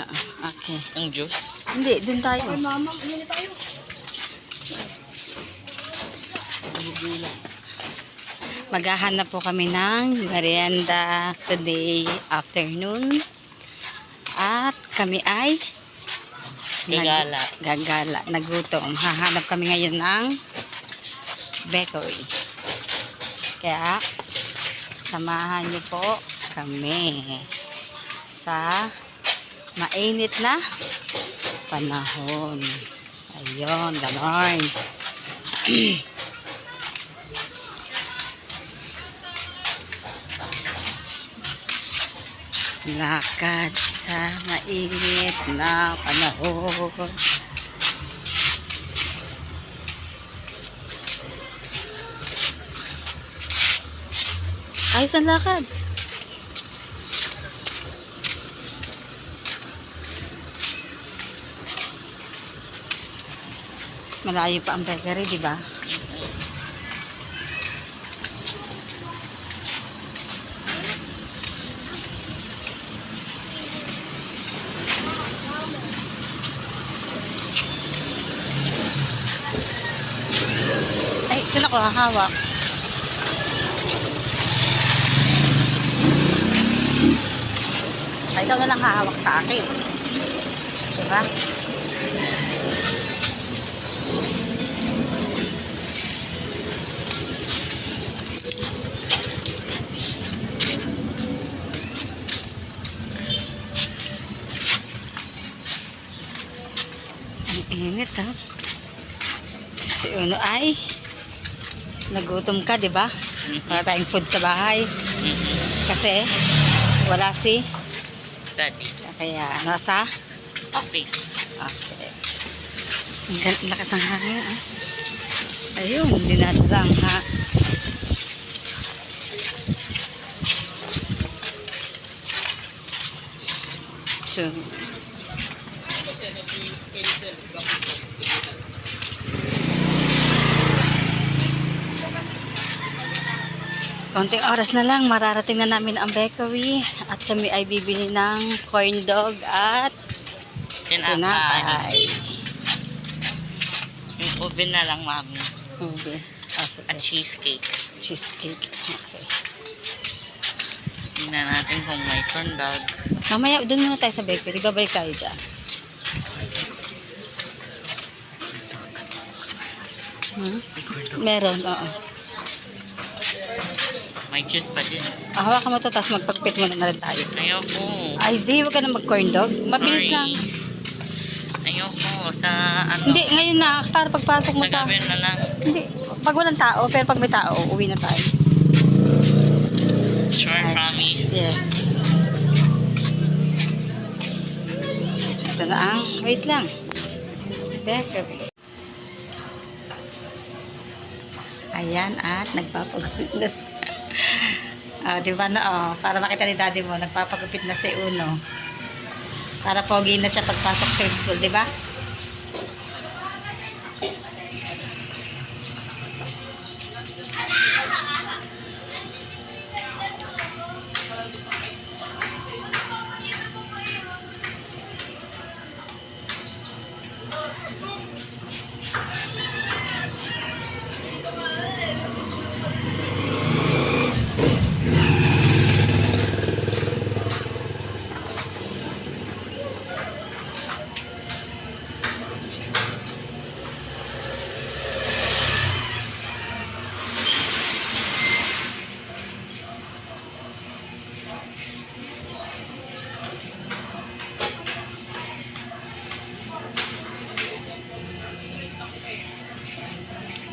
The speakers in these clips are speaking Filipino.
Ah, okay. Ang juice. Hindi, dun tayo. Mama, hindi tayo. Maghahanap po kami ng merienda today afternoon. At kami ay Gagala. Nag, gagala. Nagutom. Hahanap kami ngayon ng bakery. Kaya, samahan niyo po kami sa mainit na panahon. Ayun, ganon. Lakad sa mainit na panahon. Ayos ang lakad. Malayo pa ang bakery, di ba? Ay, saan ako hahawak? Ay, ikaw na lang hahawak sa akin. Diba? Ang ay nagutom ka, di ba? Wala tayong food sa bahay. Mhm. Kasi wala si Daddy. kaya nasa Office. okay. Ang lakas ng hangin. ah. Ayun, dinadalang ha. Two Konting oras na lang, mararating na namin ang bakery at kami ay bibili ng corn dog at Tinapay. Yung oven na lang, mami. Okay. As At cheesecake. cheesecake. Okay. Tingnan natin kung may corn dog. Mamaya, doon muna tayo sa bakery. Babalik tayo dyan. Hmm? Meron, oo. May juice pa din. Ah, hawakan mo to, tapos magpagpit muna na rin tayo. Ayoko. Ay, di, huwag ka na mag-corn dog. Mabilis Sorry. lang. Ayoko. Sa ano. Hindi, ngayon na, para pagpasok mo Sa sa... gabi na lang. Hindi, pag walang tao, pero pag may tao, uwi na tayo. Sure, Ay. promise. Yes. Ito na ang, wait lang. Bakery. Ayan, at nagpapagupit na Ah, di ba na, oh, para makita ni daddy mo, nagpapagupit na si Uno. Para pogi na siya pagpasok sa school, di ba?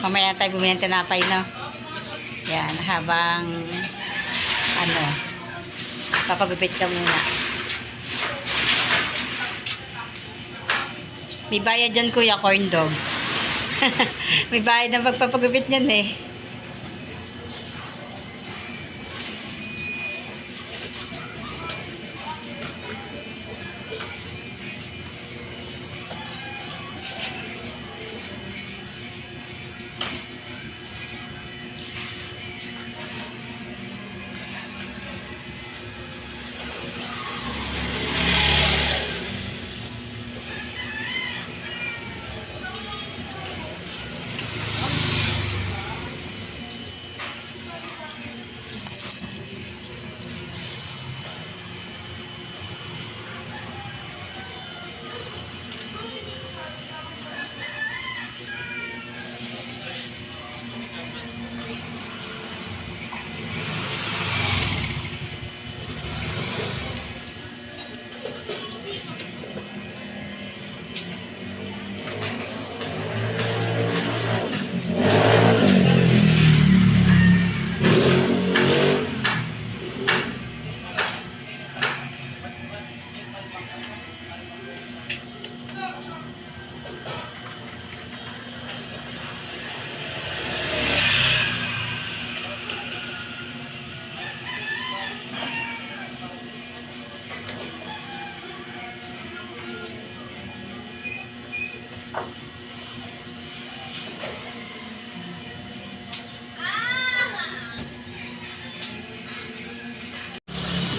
Mamaya tayo bumili ng tinapay, no? Yan, habang ano, papagupit ka muna. May bayad dyan, kuya, corn dog. May bayad ng pagpapagupit niyan eh.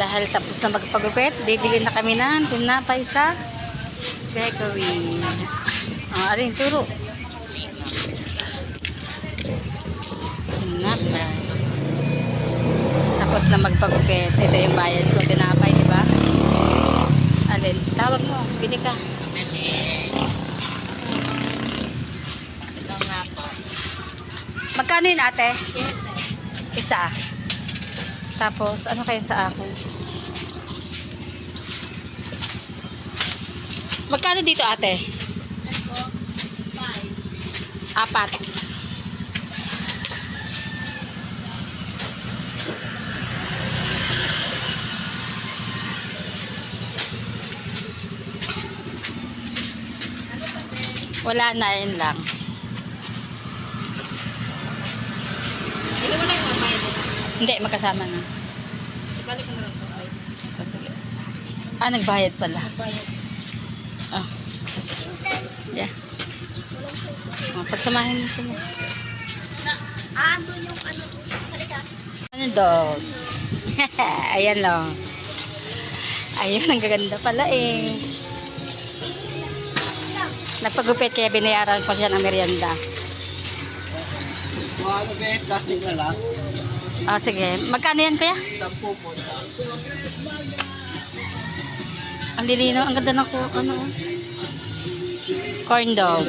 Dahil tapos na magpagupit, bibili na kami ng tinapay sa bakery. Ah, alin, turo. Tinapay. Tapos na magpagupit. Ito yung bayad ko, tinapay, di ba? Alin, tawag mo, bili ka. Magkano yun ate? Isa. Tapos, ano kayo sa akin? Magkano dito ate? Apat. Wala na, yun lang. Hindi, magkasama na. Oh, sige. Ah, nagbayad pala. Ah. Yeah. Oh, pagsamahin mo sila. Ando yung ano, halika. Ano dog? Ayan lang. Ayun, ang gaganda pala eh. Nagpagupit kaya binayaran pa siya ng merienda. Ano ba, plastic na lang. Ah, sige. Magkano yan kuya? Sampu po sa Ang lilino, ang ganda ng ano. Corn dog.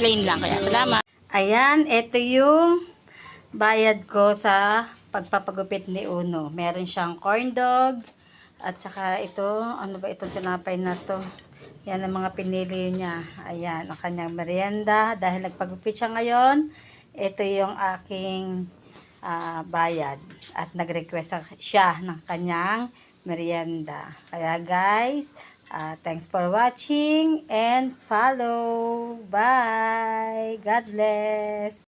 Plain lang kaya. Salamat. Ayan, ito yung bayad ko sa pagpapagupit ni Uno. Meron siyang corn dog. At saka ito, ano ba itong tinapay na to? Yan ang mga pinili niya. Ayan, ang kanyang merienda. Dahil nagpagupit siya ngayon, ito yung aking ah, bayad. At nag-request siya ng kanyang merienda. Kaya guys, ah, thanks for watching and follow. Bye! God bless!